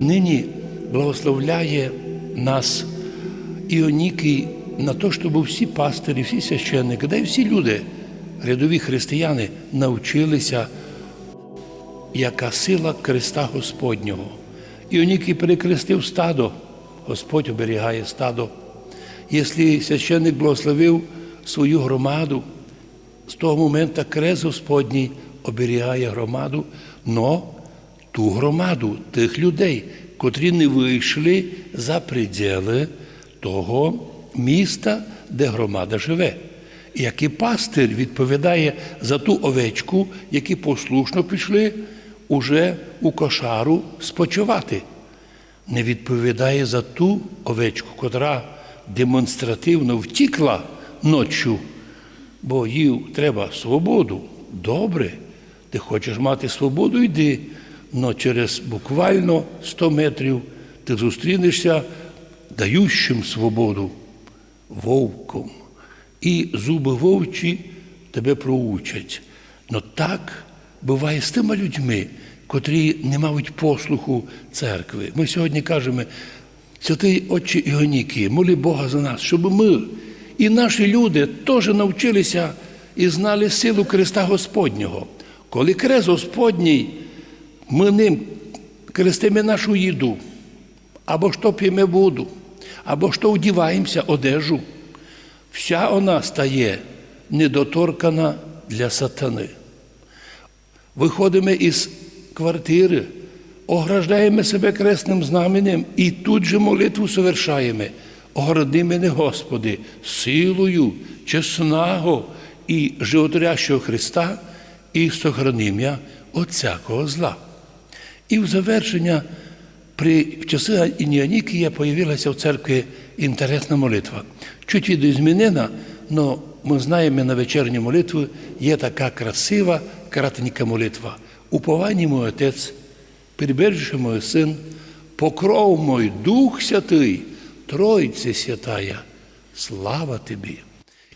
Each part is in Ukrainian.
Нині благословляє нас Іонікий на те, щоб всі пастирі, всі священники, да й всі люди, рядові християни, навчилися, яка сила креста Господнього. Іонікий перекрестив стадо, Господь оберігає стадо. Якщо священник благословив свою громаду, з того моменту крест Господній оберігає громаду, но ту громаду тих людей, котрі не вийшли за приділи того міста, де громада живе. І пастир відповідає за ту овечку, які послушно пішли уже у кошару спочивати. Не відповідає за ту овечку, котра демонстративно втікла ночі, бо їй треба свободу. Добре, ти хочеш мати свободу, йди. Но через буквально 100 метрів ти зустрінешся даючим свободу вовком. І зуби вовчі тебе проучать. Но так буває з тими людьми, котрі не мають послуху церкви. Ми сьогодні кажемо, святий Отче Іоніки, моли Бога за нас, щоб ми і наші люди теж навчилися і знали силу Христа Господнього. Коли крест Господній, ми ним крестимо нашу їду, або що п'ємо воду, або що одіваємося одежу. Вся вона стає недоторкана для сатани. Виходимо із квартири, ограждаємо себе кресним знаменем і тут же молитву совершаємо. Огради мене, Господи, силою чесного і животворящого Христа і сохраним я от всякого зла. І в завершення при в часи Ініанікія появилася в церкві інтересна молитва. Чуть відозмінена, але ми знаємо, на вечірню молитву є така красива, кратенька молитва. Уповання мой Отець, прибережи мой Син, покров мой Дух Святий, Тройці святая, слава Тобі.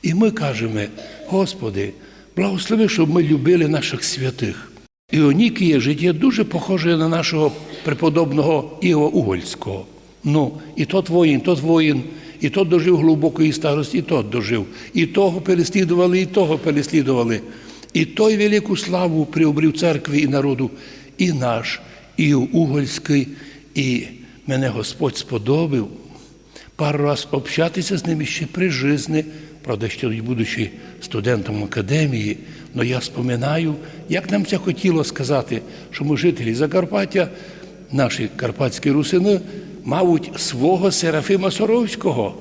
І ми кажемо, Господи, благослови, щоб ми любили наших святих. Іонікіє життя дуже похоже на нашого преподобного Іова Угольського. Ну, і тот воїн, тот воїн, і тот дожив глибокої старості, і тот дожив. І того переслідували, і того переслідували. І той велику славу приобрів церкві і народу, і наш, Іов Угольський, і мене Господь сподобав пару раз общатися з ними ще при житті, правда, ще будучи студентом академії, але я споминаю, як нам це хотіло сказати, що ми жителі Закарпаття, наші карпатські русини, мабуть, свого Серафима Соровського,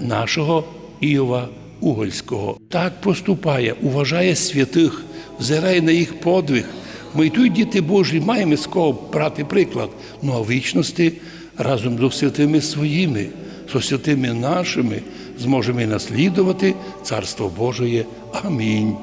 нашого Іова Угольського. Так поступає, уважає святих, взирає на їх подвиг. Ми тут, діти Божі, маємо з кого брати приклад, ну а вічності разом з святими своїми, з святими нашими зможемо наслідувати Царство Божоє. Амінь.